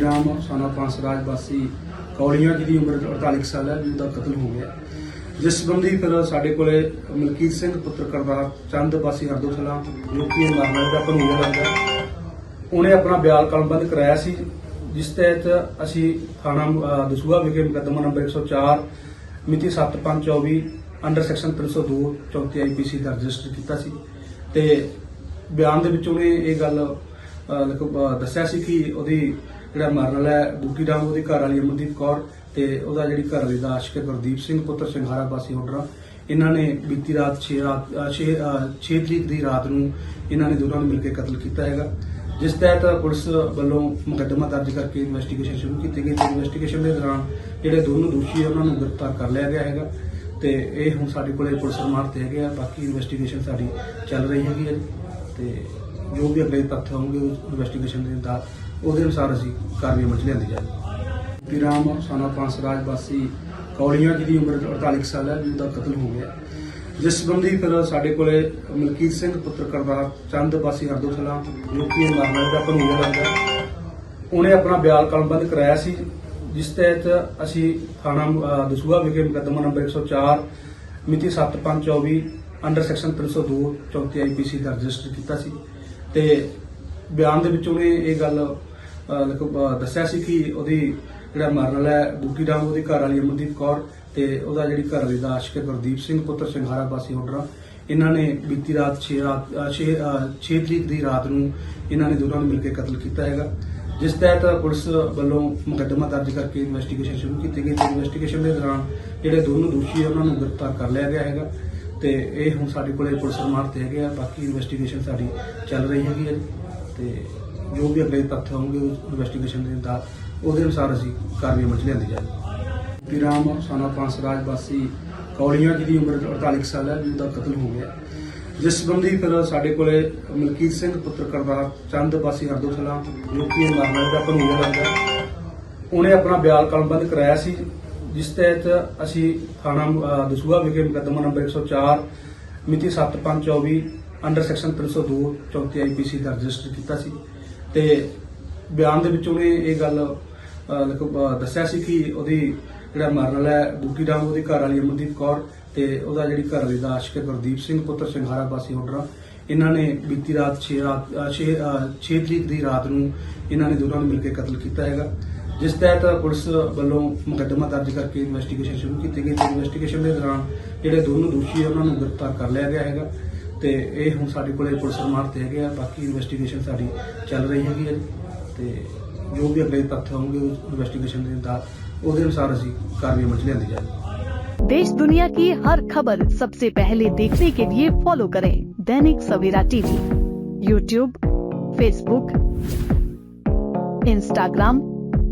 ਸਾਨਾ ਪੰਸਰਾਜ ਵਾਸੀ ਕੌਲੀਆਂ ਜਿਹਦੀ ਉਮਰ 48 ਸਾਲ ਹੈ, ਜਿਹਦਾ ਕਤਲ ਹੋ ਗਿਆ। ਜਿਸ ਸੰਬੰਧੀ ਫਿਰ ਸਾਡੇ ਕੋਲੇ ਮਲਕੀਤ ਸਿੰਘ ਪੁੱਤਰ ਕਰਤਾਰ ਚੰਦ ਵਾਸੀ ਹਰਦੋਸਲਾ ਜੋ ਕਿ ਮਾਮਲੇ ਦਾ ਕਾਨੂੰਨ ਲੱਗਦਾ ਉਹਨੇ ਆਪਣਾ ਬਿਆਨ ਕਲਮਬੰਦ ਕਰਾਇਆ ਸੀ, ਜਿਸ ਤਹਿਤ ਅਸੀਂ ਥਾਣਾ ਦਸੂਹਾ ਵਿਖੇ ਮੁਕੱਦਮਾ ਨੰਬਰ 104 ਮਿਤੀ 7524 ਅੰਡਰ ਸੈਕਸ਼ਨ 302 34 ਆਈਪੀਸੀ ਦਾ ਰਜਿਸਟਰ ਕੀਤਾ ਸੀ। ਤੇ ਬਿਆਨ ਦੇ ਵਿੱਚ ਉਹਨੇ ਇਹ ਗੱਲ ਦੱਸਿਆ ਸੀ ਕਿ ਉਹਦੀ ਜਿਹੜਾ ਮਰਨ ਵਾਲਾ ਹੈ ਬੂਟੀ ਰਾਮ ਉਹਦੀ ਘਰ ਵਾਲੀ ਅਮਨਦੀਪ ਕੌਰ ਤੇ ਉਹਦਾ ਜਿਹੜੀ ਘਰ ਵਾਲੀ ਦਾ ਆਸ਼ਿਕ ਗੁਰਦੀਪ ਸਿੰਘ, ਪੁੱਤਰ ਸਿੰਘਾਰਾ ਵਾਸੀ ਹੋਡਰਾ ਇਹਨਾਂ ਨੇ ਬੀਤੀ ਰਾਤ 6 ਰਾਤ 6 6 ਤਰੀਕ ਦੀ ਰਾਤ ਨੂੰ ਇਹਨਾਂ ਨੇ ਦੋਨਾਂ ਨੂੰ ਮਿਲ ਕੇ ਕਤਲ ਕੀਤਾ ਹੈਗਾ। ਜਿਸ ਤਹਿਤ ਪੁਲਿਸ ਵੱਲੋਂ ਮੁਕੱਦਮਾ ਦਰਜ ਕਰਕੇ ਇਨਵੈਸਟੀਗੇਸ਼ਨ ਸ਼ੁਰੂ ਕੀਤੀ ਗਈ ਤੇ ਇਨਵੈਸਟੀਗੇਸ਼ਨ ਦੇ ਦੌਰਾਨ ਜਿਹੜੇ ਦੋਨੋਂ ਦੋਸ਼ੀ ਆ, ਉਹਨਾਂ ਨੂੰ ਗ੍ਰਿਫਤਾਰ ਕਰ ਲਿਆ ਗਿਆ ਹੈਗਾ। ਤੇ ਇਹ ਹੁਣ ਸਾਡੇ ਕੋਲੇ ਪੁਲਿਸ ਰਿਮਾਂਡ ਤੇ ਹੈਗੇ ਆ, ਬਾਕੀ ਇਨਵੈਸਟੀਗੇਸ਼ਨ ਸਾਡੀ ਚੱਲ ਰਹੀ ਹੈਗੀ ਹੈ। ਤੇ ਜੋ ਵੀ ਅਗਲੇ ਤੱਥ ਹੋਣਗੇ, ਉਸ ਇਨਵੈਸਟੀਗੇਸ਼ਨ ਦੇ ਅੰਦਰ ਉਹਦੇ ਅਨੁਸਾਰ ਅਸੀਂ ਕਾਰਵਾਈ ਅਮਲ ਚ ਲਿਆਂਦੀ ਜਾਏਗੀ ਵਿਰਾਮ ਸਾਨਾ ਪੰਸਰਾਜ ਵਾਸੀ ਕੌਲੀਆਂ ਜਿਹਦੀ ਉਮਰ 48 ਸਾਲ ਹੈ, ਜਿਹਦਾ ਕਤਲ ਹੋ ਗਿਆ। ਜਿਸ ਸੰਬੰਧੀ ਫਿਰ ਸਾਡੇ ਕੋਲੇ ਮਲਕੀਤ ਸਿੰਘ ਪੁੱਤਰ ਕਰਤਾਰ ਚੰਦ ਵਾਸੀ ਹਰਦੋਸਲਾ ਜੋ ਕਿ ਮਾਮਲੇ ਦਾ ਕਾਨੂੰਨ ਲੱਗਦਾ ਉਹਨੇ ਆਪਣਾ ਬਿਆਨ ਕਲਮਬੰਦ ਕਰਾਇਆ ਸੀ, ਜਿਸ ਤਹਿਤ ਅਸੀਂ ਥਾਣਾ ਦਸੂਹਾ ਵਿਖੇ ਮੁਕੱਦਮਾ ਨੰਬਰ 104 ਮਿਤੀ 7524 ਅੰਡਰ ਸੈਕਸ਼ਨ 302 34 ਆਈਪੀਸੀ ਦਾ ਰਜਿਸਟਰ ਕੀਤਾ ਸੀ। ਤੇ ਬਿਆਨ ਦੇ ਵਿੱਚ ਉਹਨੇ ਇਹ ਗੱਲ ਅਹ, ਦੱਸਿਆ ਸੀ ਕਿ ਉਹਦੀ ਜਿਹੜਾ ਮਰਨ ਵਾਲਾ ਹੈ ਬੂਟੀ ਰਾਮ ਉਹਦੀ ਘਰ ਵਾਲੀ ਅਮਨਦੀਪ ਕੌਰ ਤੇ ਉਹਦਾ ਜਿਹੜੀ ਘਰ ਵਾਲੀ ਦਾ ਆਸ਼ਿਕ ਗੁਰਦੀਪ ਸਿੰਘ ਪੁੱਤਰ ਸਿੰਘਾਰਾ ਵਾਸੀ ਹੋਡਰਾ ਇਹਨਾਂ ਨੇ ਬੀਤੀ ਰਾਤ 6 ਰਾਤ 6 6 ਤਰੀਕ ਦੀ ਰਾਤ ਨੂੰ ਇਹਨਾਂ ਨੇ ਦੋਨਾਂ ਨੂੰ ਮਿਲ ਕੇ ਕਤਲ ਕੀਤਾ ਹੈਗਾ। ਜਿਸ ਤਹਿਤ ਪੁਲਿਸ ਵੱਲੋਂ ਮੁਕੱਦਮਾ ਦਰਜ ਕਰਕੇ ਇਨਵੈਸਟੀਗੇਸ਼ਨ ਸ਼ੁਰੂ ਕੀਤੀ ਗਈ ਤੇ ਇਨਵੈਸਟੀਗੇਸ਼ਨ ਦੇ ਦੌਰਾਨ ਜਿਹੜੇ ਦੋਨੋਂ ਦੋਸ਼ੀ ਆ ਉਹਨਾਂ ਨੂੰ ਗ੍ਰਿਫਤਾਰ ਕਰ ਲਿਆ ਗਿਆ ਹੈਗਾ। ਤੇ ਇਹ ਹੁਣ ਸਾਡੇ ਕੋਲੇ ਪੁਲਿਸ ਰਿਮਾਂਡ ਤੇ ਹੈਗੇ ਆ, ਬਾਕੀ ਇਨਵੈਸਟੀਗੇਸ਼ਨ ਸਾਡੀ ਚੱਲ ਰਹੀ ਹੈਗੀ ਹੈ ਤੇ ਜੋ ਵੀ ਅਗਲੇ ਤੱਥ ਹੋਣਗੇ ਉਸ ਇਨਵੈਸਟੀਗੇਸ਼ਨ ਦੇ ਅੰਦਰ ਉਹਦੇ ਅਨੁਸਾਰ ਅਸੀਂ ਕਾਰਵਾਈ ਅਮਲ ਚ ਲਿਆਂਦੀ ਜਾਏਗੀ ਵਿਰਾਮ ਸਾਨਾ ਪੰਸਰਾਜ ਵਾਸੀ ਕੌਲੀਆਂ ਜਿਹਦੀ ਉਮਰ 48 ਸਾਲ ਹੈ, ਜਿਹਦਾ ਕਤਲ ਹੋ ਗਿਆ। ਜਿਸ ਸੰਬੰਧੀ ਫਿਰ ਸਾਡੇ ਕੋਲੇ ਮਲਕੀਤ ਸਿੰਘ, ਪੁੱਤਰ ਕਰਦਾਰ ਚੰਦ ਵਾਸੀ ਹਰਦੋਸਲਾ ਜੋ ਕਿ ਇਹ ਮਾਮਲੇ ਦਾ ਕਾਨੂੰਨ ਲੱਗਦਾ। ਉਹਨੇ ਆਪਣਾ ਬਿਆਨ ਕਲਮਬੰਦ ਕਰਾਇਆ ਸੀ। ਜਿਸ ਤਹਿਤ ਅਸੀਂ ਥਾਣਾ ਦਸੂਹਾ ਵਿਖੇ ਮੁਕੱਦਮਾ ਨੰਬਰ 104 ਮਿਤੀ 7524 ਅੰਡਰ ਸੈਕਸ਼ਨ 302 34 ਆਈਪੀਸੀ ਦਾ ਰਜਿਸਟਰ ਕੀਤਾ ਸੀ। ਤੇ ਬਿਆਨ ਦੇ ਵਿੱਚ ਉਹਨੇ ਇਹ ਗੱਲ ਅਹ, ਦੱਸਿਆ ਸੀ ਕਿ ਉਹਦੀ ਜਿਹੜਾ ਮਰਨ ਵਾਲਾ ਹੈ ਬੂਟੀ ਰਾਮ ਉਹਦੀ ਘਰ ਵਾਲੀ ਅਮਨਦੀਪ ਕੌਰ ਤੇ ਉਹਦਾ ਜਿਹੜੀ ਘਰ ਵਾਲੀ ਦਾ ਆਸ਼ਿਕ ਗੁਰਦੀਪ ਸਿੰਘ ਪੁੱਤਰ ਸਿੰਘਾਰਾ ਵਾਸੀ ਹੋਡਰਾ ਇਹਨਾਂ ਨੇ ਬੀਤੀ ਰਾਤ 6 ਰਾਤ 6 6 ਤਰੀਕ ਦੀ ਰਾਤ ਨੂੰ ਇਹਨਾਂ ਨੇ ਦੋਨਾਂ ਨੂੰ ਮਿਲ ਕੇ ਕਤਲ ਕੀਤਾ ਹੈਗਾ। ਜਿਸ ਤਹਿਤ ਪੁਲਿਸ ਵੱਲੋਂ ਮੁਕੱਦਮਾ ਦਰਜ ਕਰਕੇ ਇਨਵੈਸਟੀਗੇਸ਼ਨ ਸ਼ੁਰੂ ਕੀਤੀ ਗਈ ਤੇ ਇਨਵੈਸਟੀਗੇਸ਼ਨ ਦੇ ਦੌਰਾਨ ਜਿਹੜੇ ਦੋਨੋਂ ਦੋਸ਼ੀ ਆ ਉਹਨਾਂ ਨੂੰ ਗ੍ਰਿਫਤਾਰ ਕਰ ਲਿਆ ਗਿਆ ਹੈਗਾ ਤੇ ਇਹ ਹੁਣ ਸਾਡੇ ਕੋਲੇ ਪੁਲਿਸ ਰਿਮਾਂਡ ਤੇ ਹੈਗੇ ਆ ਬਾਕੀ ਇਨਵੈਸਟੀਗੇਸ਼ਨ ਸਾਡੀ ਚੱਲ ਰਹੀ ਹੈਗੀ ਹੈ ਤੇ ਜੋ ਵੀ ਅਗਲੇ ਤੱਥ ਹੋਣਗੇ ਉਸ ਇਨਵੈਸਟੀਗੇਸ਼ਨ ਦੇ ਅੰਦਰ ਉਹਦੇ ਅਨੁਸਾਰ ਅਸੀਂ ਕਾਰਵਾਈ ਅਮਲ ਚ ਲਿਆਂਦੀ ਜਾਏਗੀ देश दुनिया की हर खबर सबसे पहले देखने के लिए फॉलो करें Dainik Savera TV YouTube Facebook Instagram